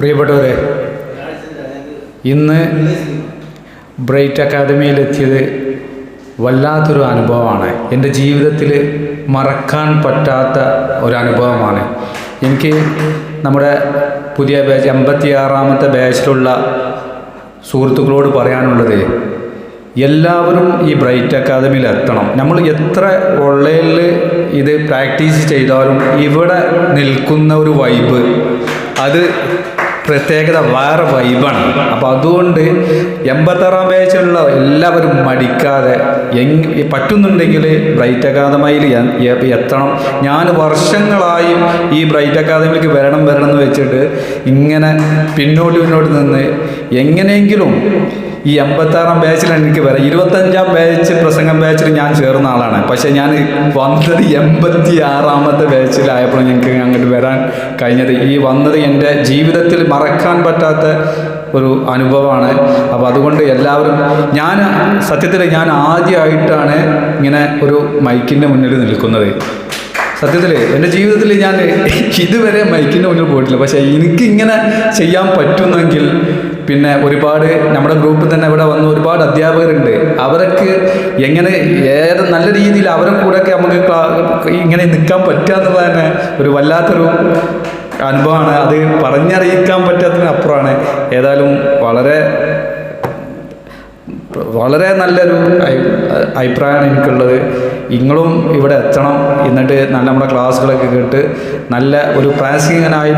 പ്രിയപ്പെട്ടവരെ ഇന്ന് ബ്രൈറ്റ് അക്കാദമിയിലെത്തിയത് വല്ലാത്തൊരു അനുഭവമാണ്. എന്റെ ജീവിതത്തിൽ മറക്കാൻ പറ്റാത്ത ഒരു അനുഭവമാണ്. എനിക്ക് നമ്മുടെ പുതിയ ബാച്ച് എൺപത്തിയാറാമത്തെ ബാച്ചിലുള്ള സുഹൃത്തുക്കളോട് പറയാനുള്ളത് എല്ലാവരും ഈ ബ്രൈറ്റ് അക്കാദമിയിൽ എത്തണം നമ്മൾ എത്ര ഓൺലൈനിൽ ഇത് പ്രാക്ടീസ് ചെയ്താലും ഇവിടെ നിൽക്കുന്ന ഒരു വൈബ് അത് പ്രത്യേകത വേറെ വൈബാണ് അപ്പം അതുകൊണ്ട് എൺപത്താറാം പേജിലുള്ള എല്ലാവരും മടിക്കാതെ എങ് പറ്റുന്നുണ്ടെങ്കിൽ ബ്രൈറ്റ് അക്കാദമിയിൽ എത്തണം. ഞാൻ വർഷങ്ങളായി ഈ ബ്രൈറ്റ് അക്കാദമിക്ക് വരണം വരണം എന്ന് വെച്ചിട്ട് ഇങ്ങനെ പിന്നോട്ട് പിന്നോട്ട് നിന്ന് എങ്ങനെയെങ്കിലും ഈ എൺപത്താറാം ബാച്ചിലാണ് എനിക്ക് വരാം. ഇരുപത്തഞ്ചാം ബാച്ച് പ്രസംഗം ബാച്ചിൽ ഞാൻ ചേർന്ന ആളാണ്. പക്ഷേ ഞാൻ വന്നത് എൺപത്തി ആറാമത്തെ ബാച്ചിലായപ്പോൾ എനിക്ക് അങ്ങോട്ട് വരാൻ കഴിഞ്ഞത്. ഈ വന്നത് എന്റെ ജീവിതത്തിൽ മറക്കാൻ പറ്റാത്ത ഒരു അനുഭവമാണ്. അപ്പോൾ അതുകൊണ്ട് എല്ലാവരും ഞാൻ സത്യത്തിൽ ഞാൻ ആദ്യമായിട്ടാണ് ഇങ്ങനെ ഒരു മൈക്കിന്റെ മുന്നിൽ നിൽക്കുന്നത്. സത്യത്തിൽ എന്റെ ജീവിതത്തിൽ ഞാൻ ഇതുവരെ മൈക്കിന്റെ മുന്നിൽ പോയിട്ടില്ല. പക്ഷേ എനിക്കിങ്ങനെ ചെയ്യാൻ പറ്റുന്നെങ്കിൽ പിന്നെ ഒരുപാട് നമ്മുടെ ഗ്രൂപ്പിൽ തന്നെ ഇവിടെ വന്ന ഒരുപാട് അധ്യാപകരുണ്ട്. അവരൊക്കെ എങ്ങനെ ഏത് നല്ല രീതിയിൽ അവരെ കൂടെയൊക്കെ നമുക്ക് ഇങ്ങനെ നിൽക്കാൻ എന്നുള്ളത് തന്നെ ഒരു വല്ലാത്തൊരു അനുഭവമാണ്. അത് പറഞ്ഞറിയിക്കാൻ പറ്റാത്തതിനപ്പുറമാണ് ഏതായാലും വളരെ വളരെ നല്ലൊരു അഭിപ്രായമാണ് എനിക്കുള്ളത്. നിങ്ങളും ഇവിടെ എത്തണം. എന്നിട്ട് നല്ല നമ്മുടെ ക്ലാസ്സുകളൊക്കെ കേട്ട് നല്ല ഒരു പ്രാസംഗികനായി